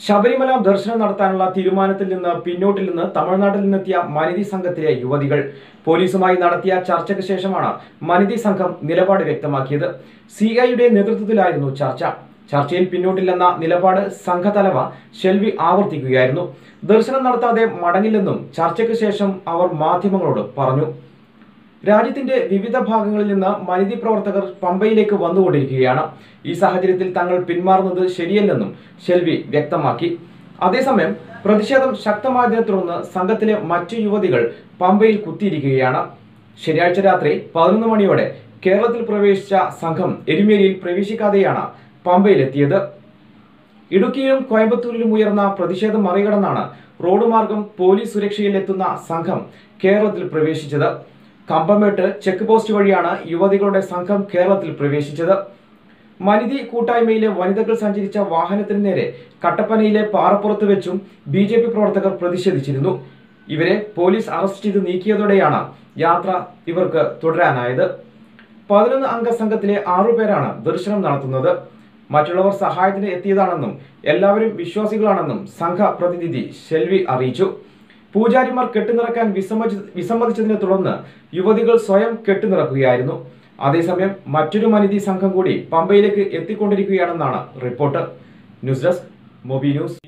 ശബരിമല ദർശനം നടത്താനുള്ള തീരുമാനത്തിൽ നിന്ന് പിന്നോട്ടിൽ നിന്ന് തമിഴ്നാട്ടിൽ നിന്നെത്തിയ മനിതി സംഘത്തിലെ യുവതികൾ പോലീസുമായി നടത്തിയ ചർച്ചയ്ക്ക് ശേഷമാണ് മനിതി സംഘം നിലപാട് വ്യക്തമാക്കിയത്. സി ഐയുടെ നേതൃത്വത്തിലായിരുന്നു ചർച്ച. ചർച്ചയിൽ പിന്നോട്ടില്ലെന്ന നിലപാട് സംഘതലവ ഷെൽവി ആവർത്തിക്കുകയായിരുന്നു. ദർശനം നടത്താതെ മടങ്ങില്ലെന്നും ചർച്ചയ്ക്ക് ശേഷം അവർ മാധ്യമങ്ങളോട് പറഞ്ഞു. രാജ്യത്തിന്റെ വിവിധ ഭാഗങ്ങളിൽ നിന്ന് മനിതി പ്രവർത്തകർ പമ്പയിലേക്ക് വന്നുകൊണ്ടിരിക്കുകയാണ്. ഈ സാഹചര്യത്തിൽ തങ്ങൾ പിന്മാറുന്നത് ശരിയല്ലെന്നും ഷെൽവി വ്യക്തമാക്കി. അതേസമയം പ്രതിഷേധം ശക്തമായതിനെ തുടർന്ന് സംഘത്തിലെ മറ്റു യുവതികൾ പമ്പയിൽ കുത്തിയിരിക്കുകയാണ്. ശനിയാഴ്ച രാത്രി പതിനൊന്ന് മണിയോടെ കേരളത്തിൽ പ്രവേശിച്ച സംഘം എരുമേലിയിൽ പ്രവേശിക്കാതെയാണ് പമ്പയിലെത്തിയത്. ഇടുക്കിയിലും കോയമ്പത്തൂരിലും ഉയർന്ന പ്രതിഷേധം മറികടന്നാണ് റോഡ് മാർഗം പോലീസ് സുരക്ഷയിൽ എത്തുന്ന സംഘം കേരളത്തിൽ പ്രവേശിച്ചത്. കമ്പമേട്ട് ചെക്ക് പോസ്റ്റ് വഴിയാണ് യുവതികളുടെ സംഘം കേരളത്തിൽ പ്രവേശിച്ചത്. മനിതി കൂട്ടായ്മയിലെ വനിതകൾ സഞ്ചരിച്ച വാഹനത്തിന് നേരെ കട്ടപ്പനയിലെ പാറപ്പുറത്ത് വെച്ചും ബി ജെ പി പ്രവർത്തകർ പ്രതിഷേധിച്ചിരുന്നു. ഇവരെ പോലീസ് അറസ്റ്റ് ചെയ്ത് നീക്കിയതോടെയാണ് യാത്ര ഇവർക്ക് തുടരാനായത്. പതിനൊന്ന് അംഗ സംഘത്തിലെ ആറുപേരാണ് ദർശനം നടത്തുന്നത്. മറ്റുള്ളവർ സഹായത്തിന് എത്തിയതാണെന്നും എല്ലാവരും വിശ്വാസികളാണെന്നും സംഘ പ്രതിനിധി ഷെൽവി അറിയിച്ചു. പൂജാരിമാർ കെട്ടുനിറക്കാൻ വിസമ്മതി വിസമ്മതിച്ചതിനെ തുടർന്ന് യുവതികൾ സ്വയം കെട്ടുനിറക്കുകയായിരുന്നു. അതേസമയം മറ്റൊരു മനിതി സംഘം കൂടി പമ്പയിലേക്ക് എത്തിക്കൊണ്ടിരിക്കുകയാണെന്നാണ് report. News desk Mobi news.